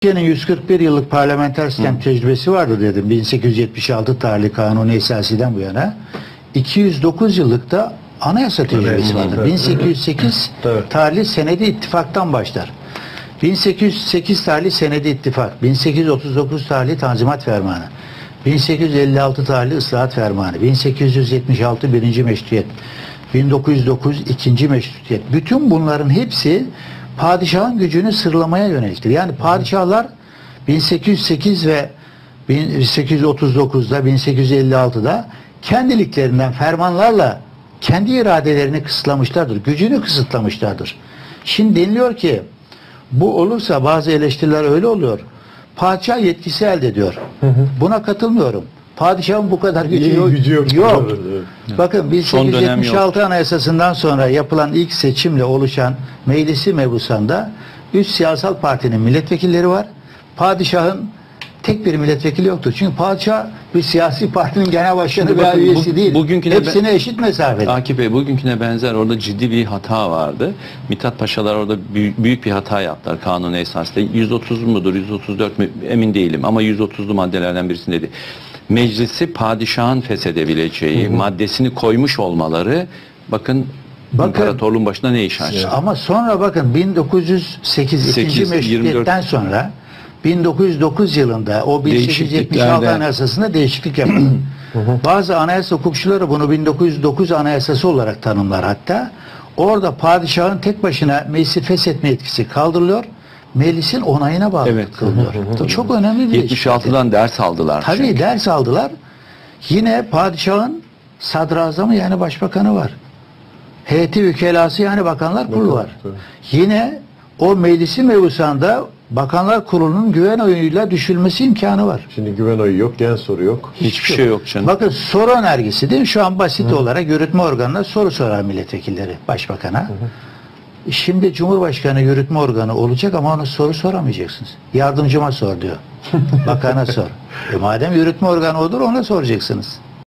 Türkiye'nin 141 yıllık parlamenter sistem tecrübesi vardı dedim. 1876 tarihli kanuni esasiden bu yana. 209 yıllık da anayasa tecrübesi vardı. 1808 Evet. tarihli senedi ittifaktan başlar. 1808 tarihli senedi ittifak, 1839 tarihli tanzimat fermanı, 1856 tarihli ıslahat fermanı, 1876 birinci meşrutiyet, 1909 ikinci meşrutiyet. Bütün bunların hepsi padişahın gücünü sırlamaya yöneliktir. Yani padişahlar 1808 ve 1839'da 1856'da kendiliklerinden fermanlarla kendi iradelerini kısıtlamışlardır. Gücünü kısıtlamışlardır. Şimdi deniliyor ki bu olursa bazı eleştiriler öyle oluyor. Padişah yetkisi elde ediyor. Buna katılmıyorum. Padişahın bu kadar gücü İyi yok. gücü yok. yok. Evet. Bakın Son dönem 1876 Anayasası'ndan sonra yapılan ilk seçimle oluşan meclisi mebusanda üç siyasal partinin milletvekilleri var. Padişahın tek bir milletvekili yoktur. Çünkü padişah bir siyasi partinin genel başkanı veya üyesi bu- değil. bugünküne Hepsine eşit mesafede. Akif Bey bugünküne benzer orada ciddi bir hata vardı. Mithat Paşalar orada büyük, büyük bir hata yaptılar kanun esasında. 130 mudur 134 mü emin değilim ama 130'lu maddelerden birisindeydi. Meclisi padişahın feshedebileceği maddesini koymuş olmaları bakın, Bakın- imparatorluğun başına ne iş açtı? Ama sonra bakın 1908 ikinci 8, meşrutiyetten sonra 1909 yılında o 1876 Değişikliklerde- anayasasında değişiklik yapıldı. Bazı anayasa hukukçuları bunu 1909 anayasası olarak tanımlar hatta. Orada padişahın tek başına meclisi feshetme etkisi kaldırılıyor. Meclisin onayına bağlı Evet. kılınıyor. Bu çok önemli bir değişiklik. 76'dan ders aldılar. Tabii çünkü. ders aldılar. Yine padişahın sadrazamı yani başbakanı var. Heyeti vükelası yani bakanlar kurulu var. Yine o meclisi mevzusunda bakanlar kurulunun güven oyuyla düşülmesi imkanı var. Şimdi güven oyu yok, gen soru yok. Hiçbir şey yok canım. Bakın soru önergesi değil mi? Şu an basit olarak yürütme organına soru sorar milletvekilleri başbakana. Şimdi Cumhurbaşkanı yürütme organı olacak ama ona soru soramayacaksınız. Yardımcıma sor diyor. Bakana sor. E madem yürütme organı odur ona soracaksınız.